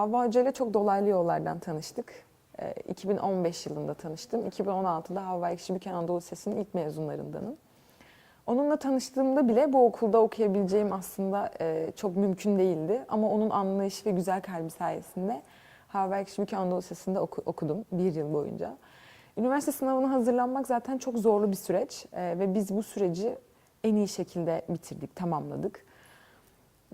Havva Hoca ile çok dolaylı yollardan tanıştık. Ee, 2015 yılında tanıştım. 2016'da Havva Ekşibüken Anadolu Lisesi'nin ilk mezunlarındanım. Onunla tanıştığımda bile bu okulda okuyabileceğim aslında e, çok mümkün değildi. Ama onun anlayış ve güzel kalbi sayesinde Havva Ekşibüken Anadolu Lisesi'nde oku- okudum bir yıl boyunca. Üniversite sınavına hazırlanmak zaten çok zorlu bir süreç e, ve biz bu süreci en iyi şekilde bitirdik, tamamladık.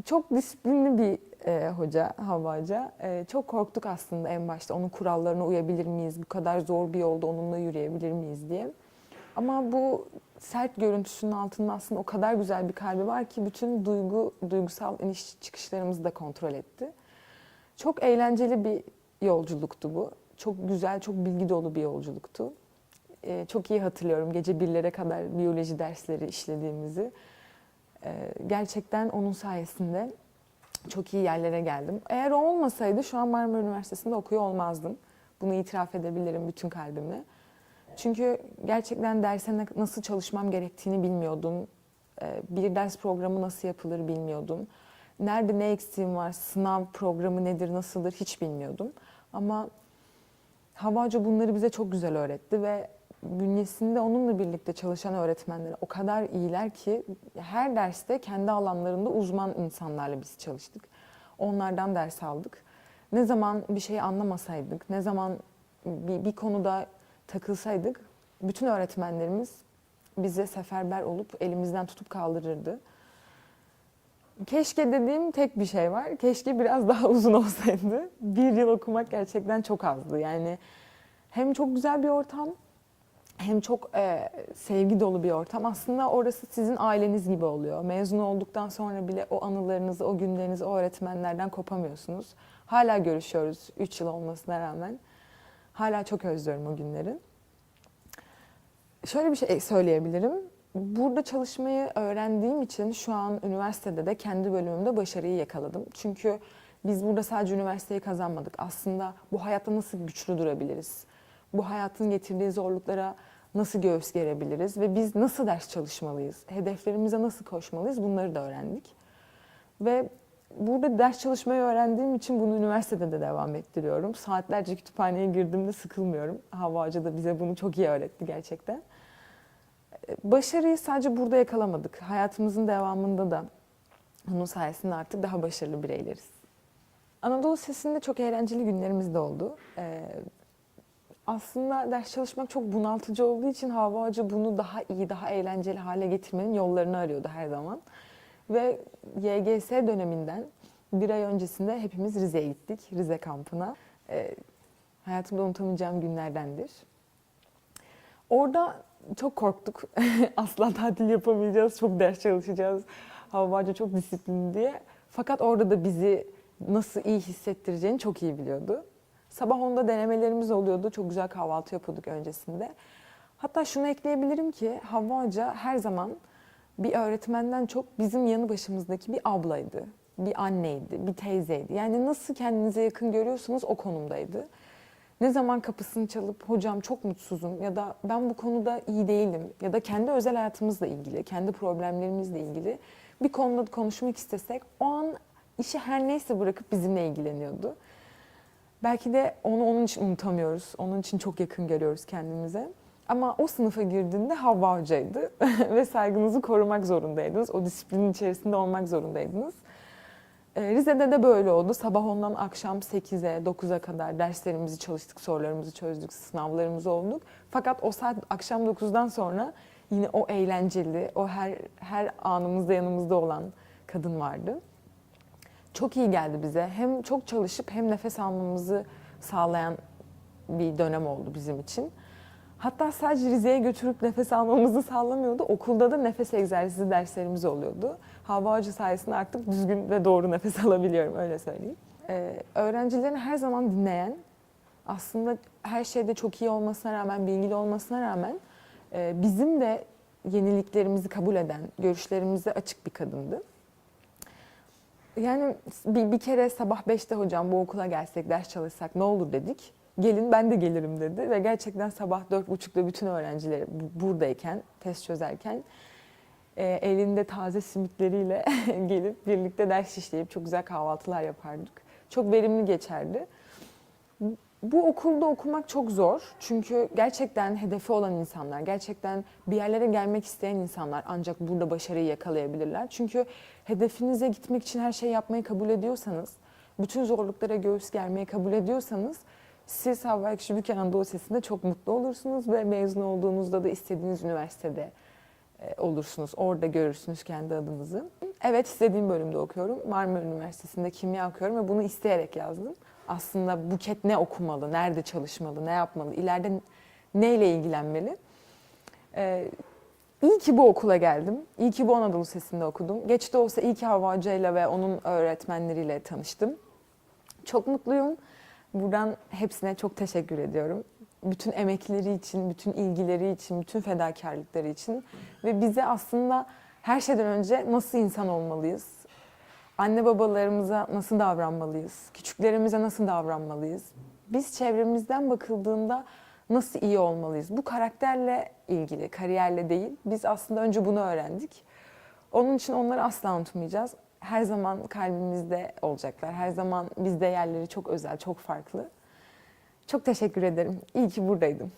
Çok disiplinli bir e, hoca, Havva Hoca. E, çok korktuk aslında en başta onun kurallarına uyabilir miyiz, bu kadar zor bir yolda onunla yürüyebilir miyiz diye. Ama bu sert görüntüsünün altında aslında o kadar güzel bir kalbi var ki bütün duygu, duygusal iniş çıkışlarımızı da kontrol etti. Çok eğlenceli bir yolculuktu bu. Çok güzel, çok bilgi dolu bir yolculuktu. Ee, çok iyi hatırlıyorum gece birlere kadar biyoloji dersleri işlediğimizi. Ee, gerçekten onun sayesinde çok iyi yerlere geldim. Eğer o olmasaydı şu an Marmara Üniversitesi'nde okuyor olmazdım. Bunu itiraf edebilirim bütün kalbimle. Çünkü gerçekten derse nasıl çalışmam gerektiğini bilmiyordum. Ee, Bir ders programı nasıl yapılır bilmiyordum. Nerede ne eksiğim var, sınav programı nedir, nasıldır hiç bilmiyordum. Ama Hava Hoca bunları bize çok güzel öğretti ve bünyesinde onunla birlikte çalışan öğretmenler o kadar iyiler ki her derste kendi alanlarında uzman insanlarla biz çalıştık. Onlardan ders aldık. Ne zaman bir şey anlamasaydık, ne zaman bir, bir konuda takılsaydık bütün öğretmenlerimiz bize seferber olup elimizden tutup kaldırırdı. Keşke dediğim tek bir şey var. Keşke biraz daha uzun olsaydı. Bir yıl okumak gerçekten çok azdı. Yani hem çok güzel bir ortam hem çok e, sevgi dolu bir ortam. Aslında orası sizin aileniz gibi oluyor. Mezun olduktan sonra bile o anılarınızı, o günlerinizi o öğretmenlerden kopamıyorsunuz. Hala görüşüyoruz 3 yıl olmasına rağmen. Hala çok özlüyorum o günleri. Şöyle bir şey söyleyebilirim. Burada çalışmayı öğrendiğim için şu an üniversitede de kendi bölümümde başarıyı yakaladım. Çünkü biz burada sadece üniversiteyi kazanmadık. Aslında bu hayatta nasıl güçlü durabiliriz? Bu hayatın getirdiği zorluklara nasıl göğüs gerebiliriz? Ve biz nasıl ders çalışmalıyız? Hedeflerimize nasıl koşmalıyız? Bunları da öğrendik. Ve burada ders çalışmayı öğrendiğim için bunu üniversitede de devam ettiriyorum. Saatlerce kütüphaneye girdiğimde sıkılmıyorum. Hava Hoca da bize bunu çok iyi öğretti gerçekten. Başarıyı sadece burada yakalamadık. Hayatımızın devamında da onun sayesinde artık daha başarılı bireyleriz. Anadolu Sesi'nde çok eğlenceli günlerimiz de oldu. Ee, aslında ders çalışmak çok bunaltıcı olduğu için Hava Hoca bunu daha iyi, daha eğlenceli hale getirmenin yollarını arıyordu her zaman. Ve YGS döneminden bir ay öncesinde hepimiz Rize'ye gittik, Rize kampına. Ee, hayatımda unutamayacağım günlerdendir. Orada çok korktuk. Asla tatil yapamayacağız, çok ders çalışacağız. Hava Hoca çok disiplinli diye. Fakat orada da bizi nasıl iyi hissettireceğini çok iyi biliyordu. Sabah onda denemelerimiz oluyordu. Çok güzel kahvaltı yapıyorduk öncesinde. Hatta şunu ekleyebilirim ki Havva Hoca her zaman bir öğretmenden çok bizim yanı başımızdaki bir ablaydı, bir anneydi, bir teyzeydi. Yani nasıl kendinize yakın görüyorsanız o konumdaydı. Ne zaman kapısını çalıp hocam çok mutsuzum ya da ben bu konuda iyi değilim ya da kendi özel hayatımızla ilgili, kendi problemlerimizle ilgili bir konuda konuşmak istesek o an işi her neyse bırakıp bizimle ilgileniyordu. Belki de onu onun için unutamıyoruz. Onun için çok yakın görüyoruz kendimize. Ama o sınıfa girdiğinde Havva Hoca'ydı ve saygınızı korumak zorundaydınız. O disiplinin içerisinde olmak zorundaydınız. Ee, Rize'de de böyle oldu. Sabah ondan akşam 8'e, 9'a kadar derslerimizi çalıştık, sorularımızı çözdük, sınavlarımızı olduk. Fakat o saat akşam 9'dan sonra yine o eğlenceli, o her her anımızda yanımızda olan kadın vardı. Çok iyi geldi bize. Hem çok çalışıp hem nefes almamızı sağlayan bir dönem oldu bizim için. Hatta sadece Rize'ye götürüp nefes almamızı sağlamıyordu. Okulda da nefes egzersizi derslerimiz oluyordu. Hava Hoca sayesinde artık düzgün ve doğru nefes alabiliyorum öyle söyleyeyim. Ee, öğrencilerini her zaman dinleyen, aslında her şeyde çok iyi olmasına rağmen, bilgili olmasına rağmen e, bizim de yeniliklerimizi kabul eden, görüşlerimize açık bir kadındı. Yani bir, bir kere sabah 5'te hocam bu okula gelsek, ders çalışsak ne olur dedik. Gelin ben de gelirim dedi ve gerçekten sabah 4.30'da bütün öğrencileri bu- buradayken, test çözerken e, elinde taze simitleriyle gelip birlikte ders işleyip çok güzel kahvaltılar yapardık. çok verimli geçerdi. Bu okulda okumak çok zor. Çünkü gerçekten hedefi olan insanlar, gerçekten bir yerlere gelmek isteyen insanlar ancak burada başarıyı yakalayabilirler. Çünkü hedefinize gitmek için her şeyi yapmayı kabul ediyorsanız, bütün zorluklara göğüs germeyi kabul ediyorsanız siz Havva Şübüken Anadolu Lisesi'nde çok mutlu olursunuz ve mezun olduğunuzda da istediğiniz üniversitede e, olursunuz. Orada görürsünüz kendi adınızı. Evet istediğim bölümde okuyorum. Marmara Üniversitesi'nde kimya okuyorum ve bunu isteyerek yazdım. Aslında Buket ne okumalı, nerede çalışmalı, ne yapmalı, ileride neyle ilgilenmeli? Ee, iyi ki bu okula geldim. İyi ki bu Anadolu Lisesi'nde okudum. Geç de olsa iyi ki Havva Hoca'yla ve onun öğretmenleriyle tanıştım. Çok mutluyum. Buradan hepsine çok teşekkür ediyorum. Bütün emekleri için, bütün ilgileri için, bütün fedakarlıkları için ve bize aslında her şeyden önce nasıl insan olmalıyız? Anne babalarımıza nasıl davranmalıyız? Küçüklerimize nasıl davranmalıyız? Biz çevremizden bakıldığında nasıl iyi olmalıyız? Bu karakterle ilgili, kariyerle değil. Biz aslında önce bunu öğrendik. Onun için onları asla unutmayacağız. Her zaman kalbimizde olacaklar. Her zaman bizde yerleri çok özel, çok farklı. Çok teşekkür ederim. İyi ki buradaydım.